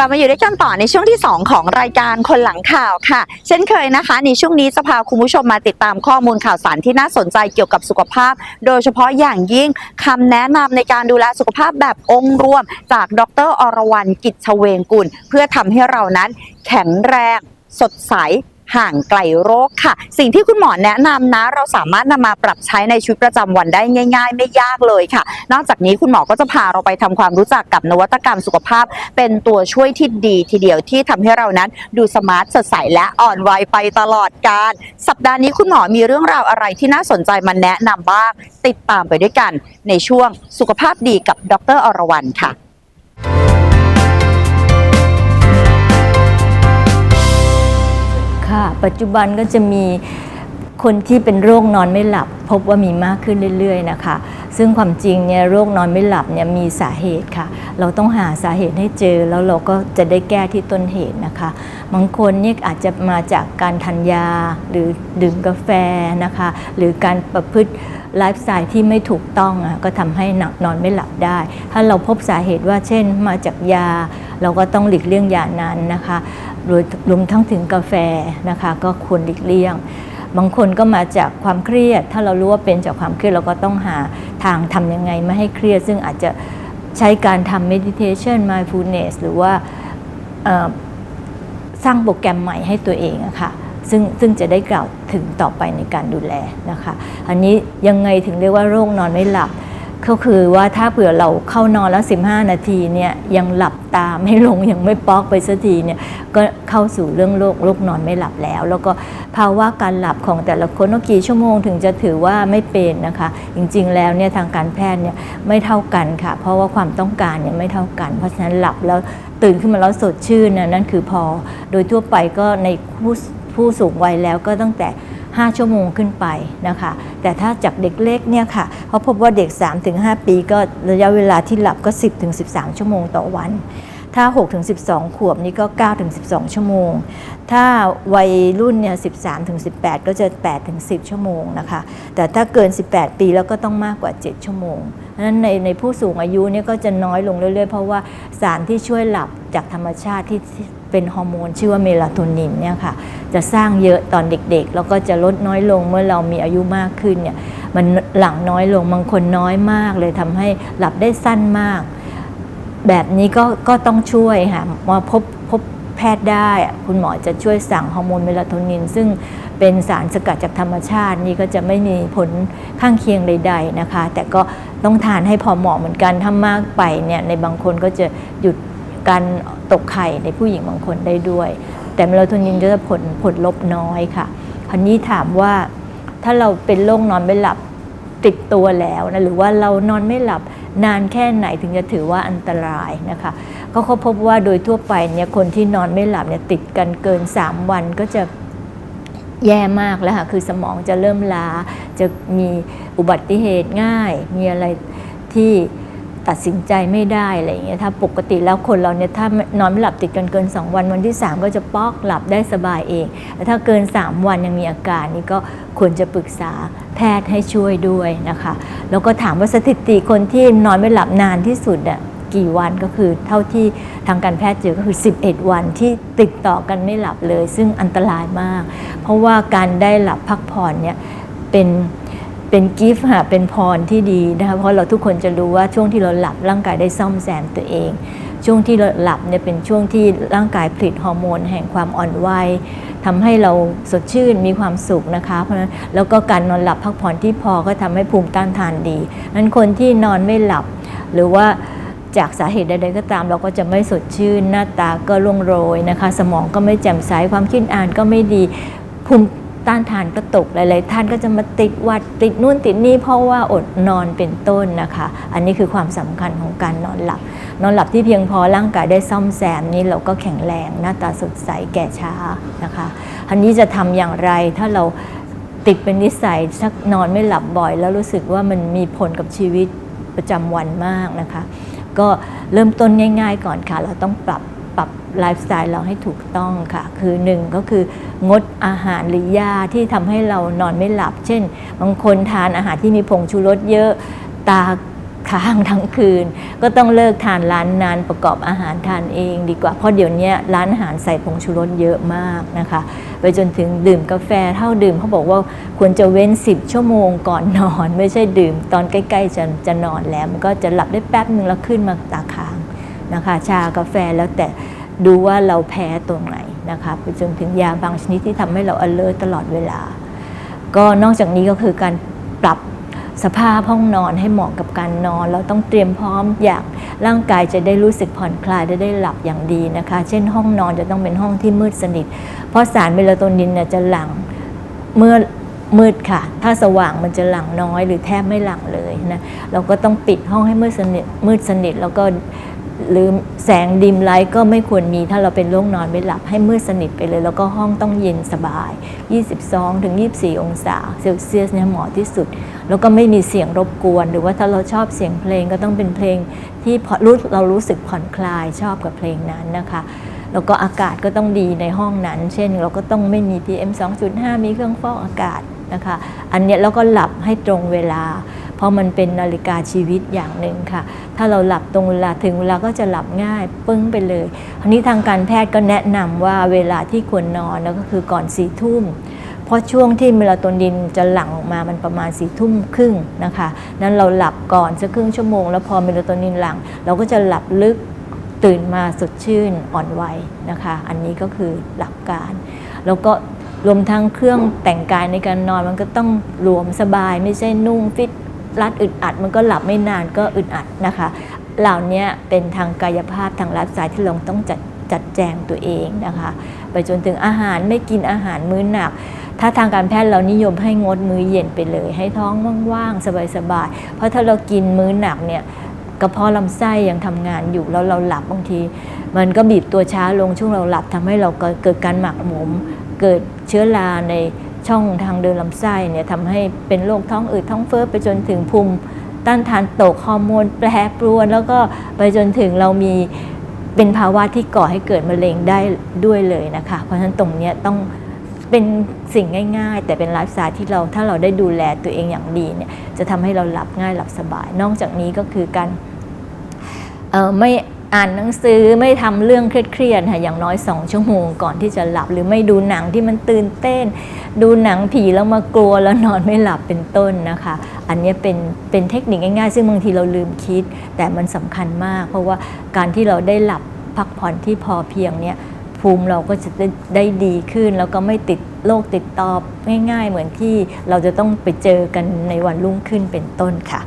ลับมาอยู่ด้วยกันต่อในช่วงที่ 2 ของรายการคนหลังข่าวค่ะ เช่นเคยนะคะ ในช่วงนี้จะพาคุณผู้ชมมาติดตามข้อมูลข่าวสารที่น่าสนใจเกี่ยวกับสุขภาพ โดยเฉพาะอย่างยิ่งคำแนะนำในการดูแลสุขภาพแบบองค์รวม จากดรอรวรรณกิจเฉวงกุล เพื่อทำให้เรานั้นแข็งแรง สดใส ห่างไกลโรคค่ะ สิ่งที่คุณหมอแนะนำนะ เราสามารถนำมาปรับใช้ในชีวิตประจำวันได้ง่าย ๆ ไม่ยากเลยค่ะ นอกจากนี้คุณหมอก็จะพาเราไปทำความรู้จักกับนวัตกรรมสุขภาพ เป็นตัวช่วยที่ดีทีเดียวที่ทำให้เรานั้นดูสมาร์ทสดใสและอ่อนวัยไปตลอดการ สัปดาห์นี้คุณหมอมีเรื่องราวอะไรที่น่าสนใจมาแนะนำบ้าง ติดตามไปด้วยกันในช่วงสุขภาพดีกับดรอรวรรณค่ะ ค่ะ ปัจจุบันก็จะมีคนที่เป็นโรคนอนไม่หลับ พบว่ามีมากขึ้นเรื่อยๆนะคะ ซึ่งความจริงเนี่ยโรคนอนไม่หลับเนี่ยมีสาเหตุค่ะ เราต้องหาสาเหตุให้เจอแล้วเราก็จะได้แก้ที่ต้นเหตุนะคะ บางคนเนี่ยอาจจะมาจากการทานยาหรือดื่มกาแฟนะคะ หรือการประพฤติไลฟ์สไตล์ที่ไม่ถูกต้องอะก็ทำให้หนักนอนไม่หลับได้ ถ้าเราพบสาเหตุว่าเช่นมาจากยา เราก็ต้องหลีกเลี่ยงยานั้นนะคะ รวมรวมทั้งถึงกาแฟนะคะก็ควรหลีกเลี่ยง บางคนก็มาจากความเครียด ถ้าเรารู้ว่าเป็นจากความเครียดเราก็ต้องหาทางทำยังไงไม่ให้เครียด ซึ่งอาจจะใช้การทำ meditation mindfulness หรือว่าสร้างโปรแกรมใหม่ให้ตัวเองอะค่ะซึ่งซึ่งจะได้กล่าวถึงต่อไปในการดูแลนะคะ อันนี้ยังไงถึงเรียกว่าโรคนอนไม่หลับ ก็คือว่าถ้าเผื่อเราเข้านอนแล้ว 15 นาทีเนี่ยยังหลับตาไม่ลงยังไม่ป๊อกไปสักทีเนี่ยก็เข้าสู่เรื่องโรคโรคนอนไม่หลับแล้ว แล้วก็ภาวะการหลับของแต่ละคนว่ากี่ชั่วโมงถึงจะถือว่าไม่เป็นนะคะ จริงๆแล้วเนี่ยทางการแพทย์เนี่ยไม่เท่ากันค่ะ เพราะว่าความต้องการเนี่ยไม่เท่ากัน เพราะฉะนั้นหลับแล้วตื่นขึ้นมาแล้วสดชื่นนะนั่นคือพอ โดยทั่วไปก็ในผู้ผู้สูงวัยแล้วก็ตั้งแต่ 5 ชั่วโมงขึ้นไปนะคะ แต่ถ้าจากเด็กเล็กเนี่ยค่ะเขาพบว่าเด็ก 3-5 ปีก็ระยะเวลาที่หลับก็ 10-13 ชั่วโมงต่อวัน ถ้า 6-12 ขวบนี่ก็ 9-12 ชั่วโมง ถ้าวัยรุ่นเนี่ย 13-18 ก็จะ 8-10 ชั่วโมงนะคะ แต่ถ้าเกิน 18 ปีแล้วก็ต้องมากกว่า 7 ชั่วโมงเพราะฉะนั้นในในผู้สูงอายุเนี่ยก็จะน้อยลงเรื่อยๆ เพราะว่าสารที่ช่วยหลับจากธรรมชาติที่เป็นฮอร์โมนชื่อว่าเมลาโทนินเนี่ยค่ะจะสร้างเยอะตอนเด็กๆ แล้วก็จะลดน้อยลงเมื่อเรามีอายุมากขึ้นเนี่ยมันหลังน้อยลงบางคนน้อยมากเลยทำให้หลับได้สั้นมาก แบบนี้ก็ก็ต้องช่วยค่ะมาพบพบแพทย์ได้ คุณหมอจะช่วยสั่งฮอร์โมนเมลาโทนิน ซึ่งเป็นสารสกัดจากธรรมชาตินี่ก็จะไม่มีผลข้างเคียงใด ๆนะคะ แต่ก็ต้องทานให้พอเหมาะเหมือนกันถ้ามากไปเนี่ยในบางคนก็จะหยุดการตกไข่ในผู้หญิงบางคนได้ด้วย แต่เมลาโทนินจะผลผลลบน้อยค่ะคราวนี้ถามว่าถ้าเราเป็นโรคนอนไม่หลับ ติดตัวแล้วนะหรือว่าเรานอนไม่หลับนานแค่ไหนถึงจะถือว่าอันตรายนะคะก็เขาพบว่าโดยทั่วไปเนี่ยคนที่นอนไม่หลับเนี่ยติดกันเกิน 3 วันก็จะแย่มากแล้วค่ะคือสมองจะเริ่มล้าจะมีอุบัติเหตุง่าย มีอะไรที่ ตัดสินใจไม่ได้อะไรอย่างเงี้ยถ้าปกติแล้วคนเราเนี่ยถ้านอนไม่หลับติดกันเกิน 2 วันวันที่ 3 ก็จะปอกหลับได้สบายเองแต่ถ้าเกิน 3 วันยังมีอาการนี่ก็ควรจะปรึกษาแพทย์ให้ช่วยด้วยนะคะ แล้วก็ถามว่าสถิติคนที่นอนไม่หลับนานที่สุดอะกี่วันก็คือเท่าที่ทางการแพทย์เจอก็คือ 11 วันที่ติดต่อกันไม่หลับเลย ซึ่งอันตรายมาก เพราะว่าการได้หลับพักผ่อนเนี่ยเป็น เป็นกิฟต์ค่ะเป็นพรที่ดีนะคะเพราะเราทุกคนจะรู้ว่าช่วงที่เราหลับร่างกายได้ซ่อมแซมตัวเอง ช่วงที่เราหลับเนี่ยเป็นช่วงที่ร่างกายผลิตฮอร์โมนแห่งความอ่อนวัยทำให้เราสดชื่นมีความสุขนะคะ เพราะฉะนั้นแล้วก็การนอนหลับพักผ่อนที่พอก็ทำให้ภูมิต้านทานดีนั้นคนที่นอนไม่หลับ หรือว่าจากสาเหตุใดๆก็ตาม เราก็จะไม่สดชื่น หน้าตาก็ร่วงโรยนะคะ สมองก็ไม่แจ่มใสความคิดอ่านก็ไม่ดีภูมิ ต้านทานก็ตกหลายๆท่านก็จะมาติดวัดติดนู่นติดนี่เพราะว่าอดนอนเป็นต้นนะคะ อันนี้คือความสำคัญของการนอนหลับ นอนหลับที่เพียงพอร่างกายได้ซ่อมแซมนี่เราก็แข็งแรงหน้าตาสดใสแก่ช้านะคะอันนี้จะทำอย่างไรถ้าเราติดเป็นนิสัยชักนอนไม่หลับบ่อย แล้วรู้สึกว่ามันมีผลกับชีวิตประจำวันมากนะคะ ก็เริ่มต้นง่าย ๆ ก่อนค่ะ เราต้องปรับ ปรับไลฟ์สไตล์เราให้ถูกต้องค่ะ คือหนึ่งก็คืองดอาหารหรือยาที่ทำให้เรานอนไม่หลับ เช่น บางคนทานอาหารที่มีผงชูรสเยอะตาค้างทั้งคืน ก็ต้องเลิกทานร้านนั้นประกอบอาหารทานเองดีกว่าเพราะเดี๋ยวนี้ร้านอาหารใส่ผงชูรสเยอะมากนะคะ ไปจนถึงดื่มกาแฟเท่าดื่มเขาบอกว่าควรจะเว้น 10 ชั่วโมงก่อนนอน ไม่ใช่ดื่มตอนใกล้ ๆ จะจะนอนแล้ว มันก็จะหลับได้แป๊บหนึ่งแล้วขึ้นมาตาค้าง นะคะ ชากาแฟแล้วแต่ดูว่าเราแพ้ตรงไหนนะคะไปจนถึงยาบางชนิดที่ทำให้เรา alert ตลอดเวลา ก็นอกจากนี้ก็คือการปรับสภาพห้องนอนให้เหมาะกับการนอน เราต้องเตรียมพร้อมอย่างร่างกายจะได้รู้สึกผ่อนคลายได้ได้หลับอย่างดีนะคะ เช่นห้องนอนจะต้องเป็นห้องที่มืดสนิท เพราะสารเมลาโทนินจะหลั่งเมื่อมืดค่ะ ถ้าสว่างมันจะหลั่งน้อยหรือแทบไม่หลั่งเลยนะ เราก็ต้องปิดห้องให้มืดสนิทมืดสนิทแล้วก็ หรือแสงดิมไลท์ก็ไม่ควรมีถ้าเราเป็นโรคนอนไม่หลับให้มืดสนิทไปเลย แล้วก็ห้องต้องเย็นสบาย 22 ถึง 24 องศาเซลเซียสเนี่ยเหมาะที่สุด แล้วก็ไม่มีเสียงรบกวน หรือว่าถ้าเราชอบเสียงเพลงก็ต้องเป็นเพลงที่รู้เรารู้สึกผ่อนคลายชอบกับเพลงนั้นนะคะแล้วก็อากาศก็ต้องดีในห้องนั้น เช่น เราก็ต้องไม่มี PM 2.5 มีเครื่องฟอกอากาศนะคะ อันเนี้ยแล้วก็หลับให้ตรงเวลา เพราะมันเป็นนาฬิกาชีวิตอย่างหนึ่งค่ะ ถ้าเราหลับตรงเวลาถึงเวลาก็จะหลับง่ายปึ้งไปเลยคราวนี้ทางการแพทย์ก็แนะนำว่าเวลาที่ควรนอนก็คือก่อนสี่ทุ่มเพราะช่วงที่เมลาโทนินจะหลั่งออกมามันประมาณสี่ทุ่มครึ่งนะคะนั้นเราหลับก่อนสักครึ่งชั่วโมง แล้วพอเมลาโทนินหลั่งเราก็จะหลับลึกตื่นมาสดชื่นอ่อนวัยนะคะ อันนี้ก็คือหลักการ แล้วก็รวมทั้งเครื่องแต่งกายในการนอนมันก็ต้องรวมสบายไม่ใช่นุ่งฟิต รัดอึดอัดมันก็หลับไม่นานก็อึดอัดนะคะ เหล่านี้เป็นทางกายภาพทางไลฟ์สไตล์ที่เราต้องจัดจัดแจงตัวเองนะคะ ไปจนถึงอาหารไม่กินอาหารมื้อหนัก ถ้าทางการแพทย์เรานิยมให้งดมื้อเย็นไปเลย ให้ท้องว่างๆ สบายๆ เพราะถ้าเรากินมื้อหนักเนี่ยกระเพาะลำไส้ยังทำงานอยู่แล้วเราหลับบางที มันก็บีบตัวช้าลงช่วงเราหลับทำให้เราเกิดการหมักหมม เกิดเชื้อราใน ช่องทางเดินลำไส้เนี่ยทำให้เป็นโรคท้องอืดท้องเฟ้อไปจนถึงภูมิต้านทานตกฮอร์โมนแปรปรวน แล้วก็ไปจนถึงเรามีเป็นภาวะที่ก่อให้เกิดมะเร็งได้ด้วยเลยนะคะ เพราะฉะนั้นตรงนี้ต้องเป็นสิ่งง่าย ๆ แต่เป็นไลฟ์สไตล์ที่เราถ้าเราได้ดูแลตัวเองอย่างดีเนี่ยจะทำให้เราหลับง่ายหลับสบาย นอกจากนี้ก็คือการไม่ อ่านหนังสือไม่ทำเรื่องเครียดๆค่ะอย่างน้อย2ชั่วโมงก่อนที่จะหลับ หรือไม่ดูหนังที่มันตื่นเต้น ดูหนังผีแล้วมากลัวแล้วนอนไม่หลับเป็นต้นนะคะ อันนี้เป็นเป็นเทคนิคง่ายๆ ซึ่งบางทีเราลืมคิด แต่มันสำคัญมาก เพราะว่าการที่เราได้หลับพักผ่อนที่พอเพียงเนี่ยภูมิเราก็จะได้ได้ดีขึ้น แล้วก็ไม่ติดโรคติดต่อง่าย ๆ เหมือนที่เราจะต้องไปเจอกันในวันรุ่งขึ้นเป็นต้นค่ะ